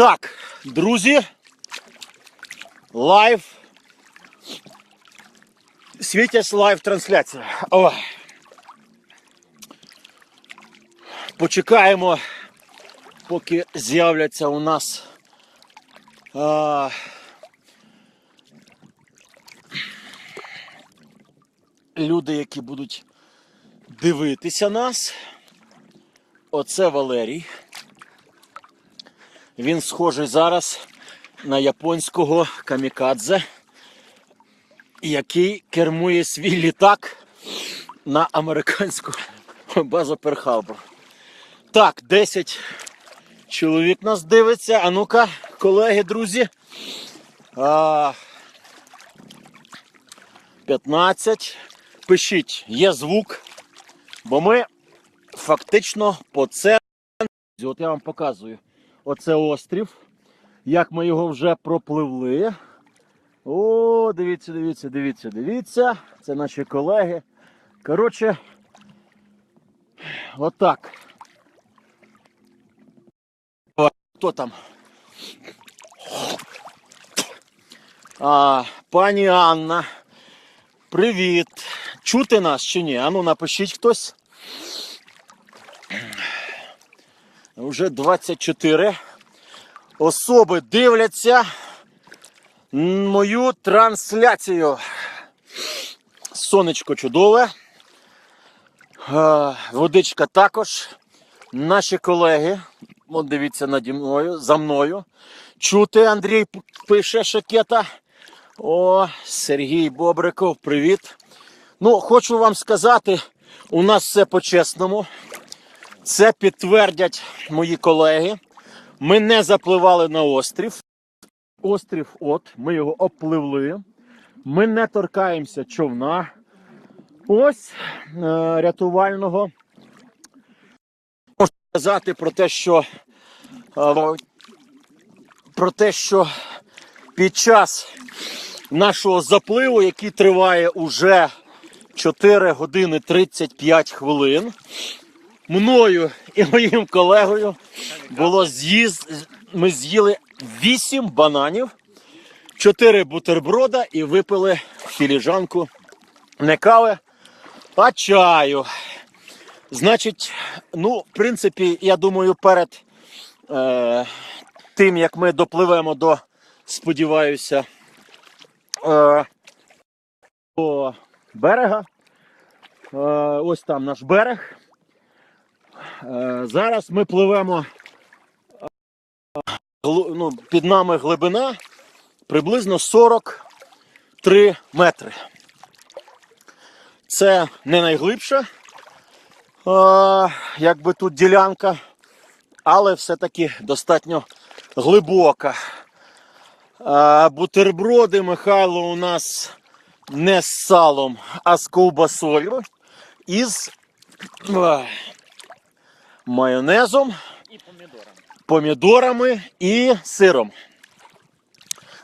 Так, друзі. Лайв. Світязь лайв трансляція. О. Почекаємо, поки з'являться у нас. А, люди, які будуть дивитися нас. Оце Валерій. Він схожий зараз на японського камікадзе, який кермує свій літак на американську базу Перхалбор. Так, 10 чоловік нас дивиться. А ну-ка, колеги, друзі. 15. Пишіть, є звук, бо ми фактично по це. От я вам показую. Оце острів. Як ми його вже пропливли. О, дивіться, дивіться, дивіться, дивіться. Це наші колеги. Коротше, отак. Хто там? А, пані Анна. Привіт. Чути нас чи ні? Ану, напишіть хтось. Вже 24 особи дивляться мою трансляцію. Сонечко чудове. Е, Водичка також. Наші колеги, от дивіться наді мною, за мною. Чути Андрій пише шакета. О, Сергій Бобриков, привіт. Ну, хочу вам сказати, у нас все по-чесному. Це підтвердять мої колеги. Ми не запливали на острів. Острів, от, ми його обпливли. Ми не торкаємося човна. Ось е, рятувального. Можу сказати про те, що е, про те, що під час нашого запливу, який триває уже 4 години 35 хвилин, мною і моїм колегою було з'їзд. Ми з'їли 8 бананів, 4 бутерброда і випили філіжанку не кави, а чаю. Значить, ну, в принципі, я думаю, перед е, тим, як ми допливемо до, сподіваюся, е, до берега. Е, ось там наш берег. Е, Зараз ми пливемо. е, Ну, під нами глибина приблизно 43 метри. Це не найглибша, е, якби тут ділянка, але все-таки достатньо глибока. Бутерброди Михайло у нас не з салом, а з ковбасою. Із майонезом, І помідорами. помідорами і сиром.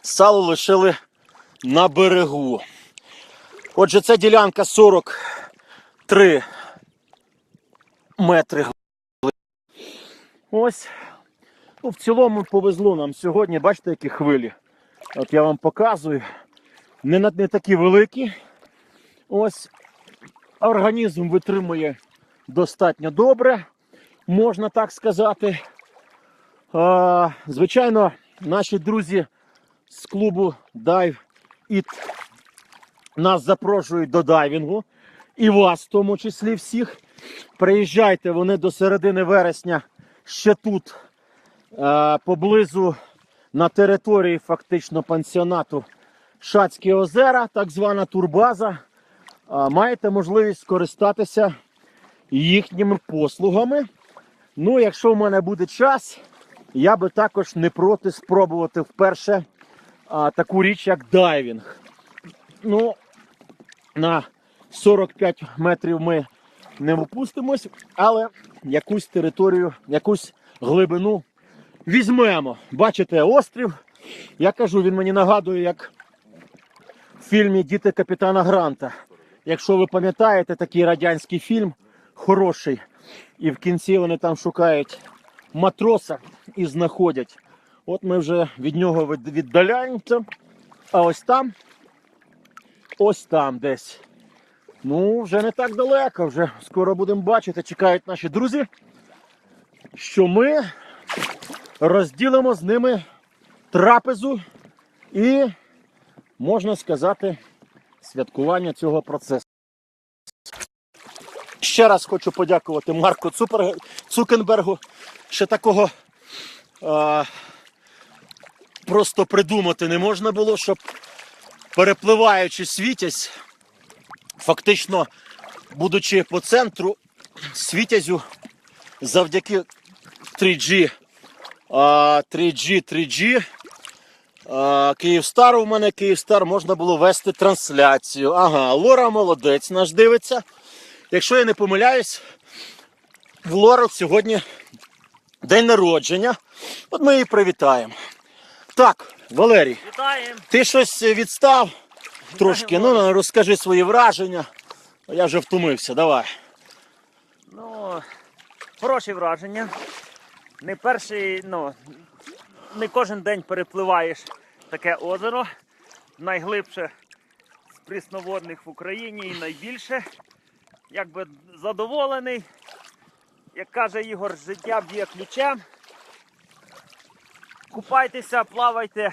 Сало лишили на берегу. Отже, це ділянка 43 метри. Ось. Ну, в цілому повезло нам сьогодні. Бачите, які хвилі. От я вам показую. Не, не такі великі. Ось. Організм витримує достатньо добре, можна так сказати. Звичайно, наші друзі з клубу Dive It нас запрошують до дайвінгу. І вас, в тому числі всіх. Приїжджайте, вони до середини вересня ще тут, поблизу на території фактично пансіонату Шацькі озера, так звана турбаза. Маєте можливість скористатися їхніми послугами. Ну, якщо в мене буде час, я би також не проти спробувати вперше а, таку річ, як дайвінг. Ну, на 45 метрів ми не опустимось, але якусь територію, якусь глибину візьмемо. Бачите, острів. Я кажу, він мені нагадує, як в фільмі Діти капітана Гранта. Якщо ви пам'ятаєте такий радянський фільм, хороший, і в кінці вони там шукають матроса і знаходять От ми вже від нього віддаляємося. А ось там, ось там десь. Ну, вже не так далеко, вже скоро будемо бачити, чекають наші друзі, що ми розділимо з ними трапезу і, можна сказати, святкування цього процесу. Ще раз хочу подякувати Марку. Цукенбергу. Ще такого а, просто придумати не можна було, щоб перепливаючи світязь, фактично, будучи по центру світязю, завдяки 3G, а, 3G, 3G, Київстар у мене Київстар можна було вести трансляцію. Ага, Лора молодець наш дивиться. Якщо я не помиляюсь, в Лори сьогодні день народження. От ми її привітаємо. Так, Валерій, Вітаємо! ти щось відстав трошки. Ну, розкажи свої враження. Я вже втомився, давай. Ну, хороші враження. Не перший, ну, не кожен день перепливаєш таке озеро. Найглибше з прісноводних в Україні і найбільше. Якби задоволений. Як каже Ігор, життя б'є ключем. Купайтеся, плавайте,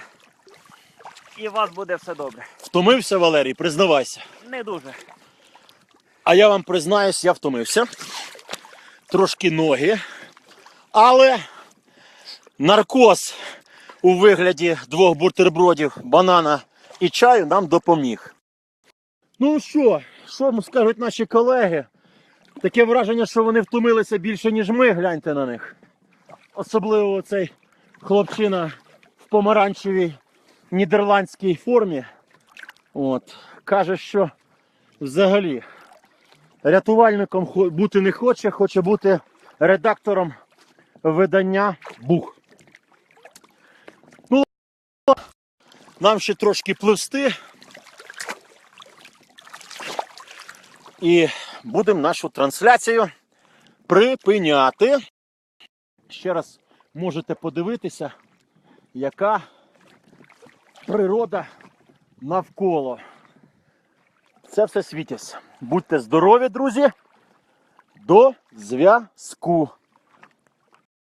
і у вас буде все добре. Втомився, Валерій, признавайся. Не дуже. А я вам признаюсь, я втомився. Трошки ноги. Але наркоз у вигляді двох бутербродів, банана і чаю нам допоміг. Ну що, що скажуть наші колеги? Таке враження, що вони втомилися більше, ніж ми, гляньте на них. Особливо цей хлопчина в помаранчевій нідерландській формі. От. Каже, що взагалі рятувальником бути не хоче, хоче бути редактором видання Бух. Ну, нам ще трошки пливсти. І будемо нашу трансляцію припиняти. Ще раз можете подивитися, яка природа навколо. Це все світіс. Будьте здорові, друзі. До зв'язку.